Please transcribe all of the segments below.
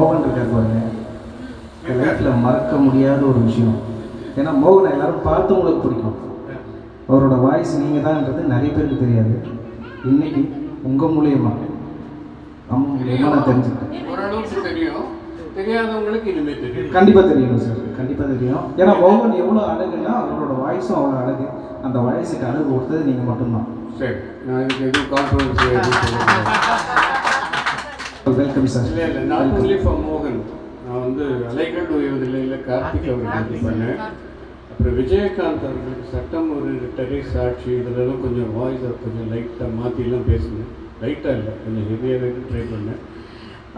மோகன் இருக்கார் பாருங்க. என் லைஃப்பில் மறக்க முடியாத ஒரு விஷயம். ஏன்னா மோகனை எல்லாரும் பார்த்தவங்களுக்கு பிடிக்கும். அவரோட வாய்ஸ் நீங்கள் தான்ன்றது நிறைய பேருக்கு தெரியாது. இன்னைக்கு உங்கள் மூலியமா. அம்மா மூலியமா நான் தெரிஞ்சுக்கிட்டேன். ஓரளவுக்கு தெரியும். தெரியாதவங்களுக்கு தெரியும். கண்டிப்பாக தெரியும் சார் கண்டிப்பாக தெரியும். ஏன்னா மோகன் எவ்வளோ அழகுன்னா அவரோட வாய்ஸும் அவ்வளோ அழகு. அந்த வாய்ஸுக்கு அழகு கொடுத்தது நீங்கள் மட்டும்தான். சரி. நான் இதுக்கு எதுவும் சொல்ல வெல்கம் சார் இல்லை இல்லை நாட் ஒன்லி ஃபார் மோகன் நான் வந்து அலைகள் ஓய்வதில்லையில் கார்த்திக் அவர்களுக்கு பண்ணேன். அப்புறம் விஜயகாந்த் அவர்களுக்கு சட்டம் ஒரு டெரி சாட்சி. இதெல்லாம் கொஞ்சம் வாய்ஸை கொஞ்சம் லைட்டாக மாற்றிலாம் பேசினேன். லைட்டாக இல்லை கொஞ்சம் ஹெவியாகவே ட்ரை பண்ணேன்.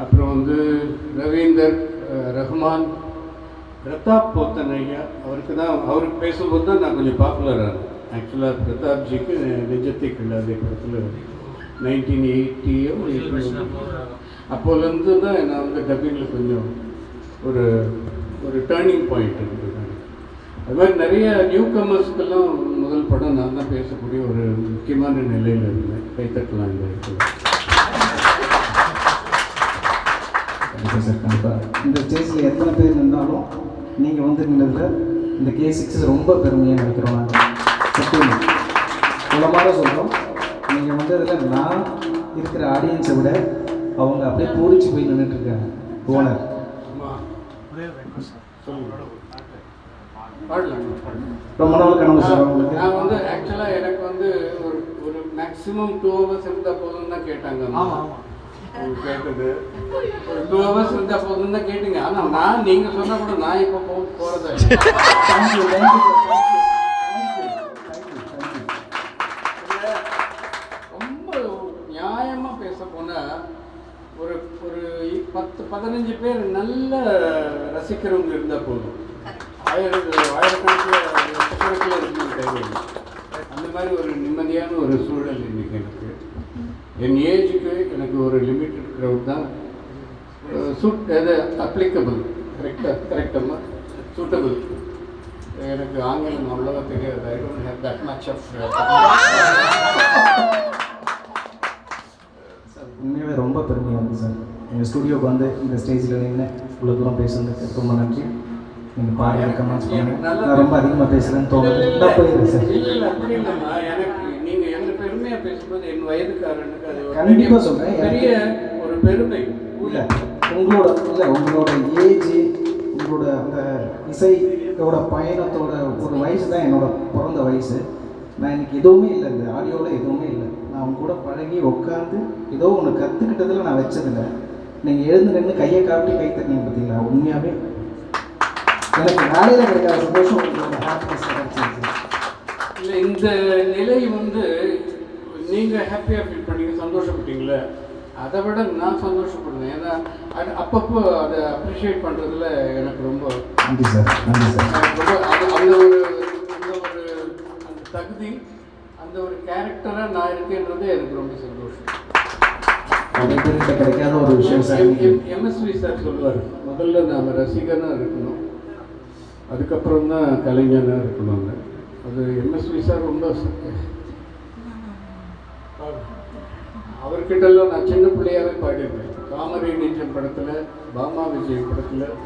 அப்புறம் வந்து ரவீந்தர் ரஹ்மான் பிரதாப் போத்தன் ஐயா அவருக்கு தான் அவருக்கு பேசும்போது தான் நான் கொஞ்சம் பாப்புலர் ஆனேன். ஆக்சுவலாக பிரதாப்ஜிக்கு நிஜத்தை கிள்ளாதே படத்தில் நைன்டீன் எயிட்டியோ அப்போலேருந்து தான் நான் வந்து டப்பிங்கில் கொஞ்சம் ஒரு ஒரு டேர்னிங் பாயிண்ட் இருக்குது. அது மாதிரி நிறைய நியூ கமர்ஸ்க்கெல்லாம் முதல் படம் நான் தான் பேசக்கூடிய ஒரு முக்கியமான நிலையில் இருந்தேன். கைத்தட்டலாம் இந்த இடத்துல. கண்டிப்பாக சார் கண்டிப்பாக இந்த ஸ்டேஜில் எத்தனை பேர் நின்றாலும் நீங்கள் வந்து நின்றதில் இந்த கே சிக்ஸ் ரொம்ப பெருமையாக நினைக்கிறோம் நாங்கள் சொல்கிறோம் நீங்கள் வந்து அதில் நான் இருக்கிற ஆடியன்ஸை விட அவங்க அப்படியே பூரிச்சு போய் நின்றுட்டுருக்காங்க ஓனர். அம்மா சொல்லுங்க பாடலாம் பாடலாம் ரொம்ப நாள் கனவு சார் நான் அவங்களுக்கு நான் வந்து ஆக்சுவலாக எனக்கு வந்து ஒரு ஒரு மேக்ஸிமம் டூ ஹவர்ஸ் இருந்தால் போதும் தான் கேட்டாங்க கேட்டது. ஒரு டூ ஹவர்ஸ் இருந்தால் போதும் தான் கேட்டீங்க. ஆனால் நான் நீங்கள் சொன்னால் கூட நான் இப்போ போகிறத பத்து பதினஞ்சு பேர் நல்ல ரசிக்கிறவங்க இருந்தால் போதும். ஆயிரம் ஆயிரக்கணக்கில் லட்சக்கணக்கில் இருக்கணும் தேவையில்லை அந்த மாதிரி ஒரு நிம்மதியான ஒரு சூழல் இன்னைக்கு எனக்கு. என் ஏஜுக்கு எனக்கு ஒரு லிமிட்டட் க்ரௌட் தான் சூட் எது அப்ளிகபிள் கரெக்டாக கரெக்டம்மா சூட்டபிள் எனக்கு ஆங்கிலம் அவ்வளோவா தெரியாது. I don't have that much of உண்மையாகவே ரொம்ப பெருமையாக இருக்குது சார். எங்கள் ஸ்டுடியோக்கு வந்து இந்த ஸ்டேஜில் நின்று இவ்வளோ தூரம் பேசுனதுக்கு ரொம்ப நன்றி. நீங்கள் பாருங்க கமெண்ட்ஸ் பண்ணுங்க. நான் ரொம்ப அதிகமாக பேசுகிறேன்னு தோணுது. சார் இல்ல இல்ல அப்படி இல்லைம்மா எனக்கு நீங்க என்ன பெருமையா பேசும்போது என் வயதுக்காரனுக்கு அது ஒரு கண்டிப்பா பெரிய- ஒரு பெருமை. இல்லை உங்களோட இல்லை உங்களோட ஏஜ் உங்களோட அந்த இசையோட பயணத்தோட ஒரு வயசு தான் என்னோட பிறந்த வயசு. நான் இன்னைக்கு எதுவுமே இல்லை இந்த ஆடியோவில் எதுவுமே இல்லை. நான் அவங்க கூட பழகி உட்காந்து ஏதோ ஒன்று கற்றுக்கிட்டதில் நான் வச்சதில்லை. நீங்கள் எழுந்து நின்று கையை காட்டி கை தட்டினீங்க பார்த்தீங்களா? உண்மையாகவே எனக்கு வேலையில் கிடைக்காத சந்தோஷம் உங்களோட ஹாப்பினஸ் கிடைச்சிருச்சு இல்ல இந்த நிலை வந்து நீங்க ஹாப்பியா ஃபீல் பண்ணீங்க சந்தோஷப்பட்டீங்களே அதை விட நான் சந்தோஷப்படுறேன். ஏன்னா அது அப்பப்போ அதை அப்ரிஷியேட் பண்றதுல எனக்கு ரொம்ப நன்றி சார் நன்றி சார் ரொம்ப அது அந்த ஒரு அந்த ஒரு அந்த தகுதி அந்த ஒரு கேரக்டராக நான் இருக்கேன்றது எனக்கு ரொம்ப சந்தோஷம். பேர்கிட்ட கிடைக்காத ஒரு விஷயம் சார். எம்எஸ்வி சார் சொல்லுவார். முதல்ல நாம் ரசிகனாக இருக்கணும். அதுக்கப்புறம் தான் கலைஞனாக இருக்கணுங்க அது எம்எஸ்வி சார் ரொம்ப அவர்கிட்டலாம் நான் சின்ன பிள்ளையாவே பாடியிருக்கேன். தாமரை நெஞ்சம் படத்தில் பாமா விஜய் படத்தில்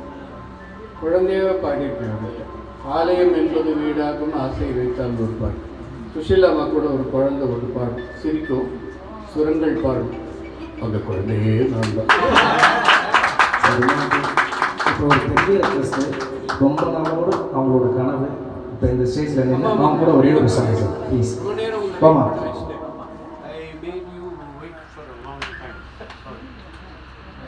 குழந்தையாவே பாடியிருக்கேன் அவர்கிட்ட ஆலயம் என்பது வீடாகும் ஆசை வைத்தால் ஒரு பாட்டு. சுஷீலாமா கூட ஒரு குழந்தை ஒரு பாடும் சிரிக்கும் சுரங்கள் பாடும். அந்த குழந்தையே நான் தான். இப்போ ஒரு பெரிய ரொம்ப நாளோட அவங்களோட கனவு. இப்போ இந்த ஸ்டேஜில் நின்று அவங்க கூட ஒரே ஒரு சாங் சார் ப்ளீஸ் ரொம்ப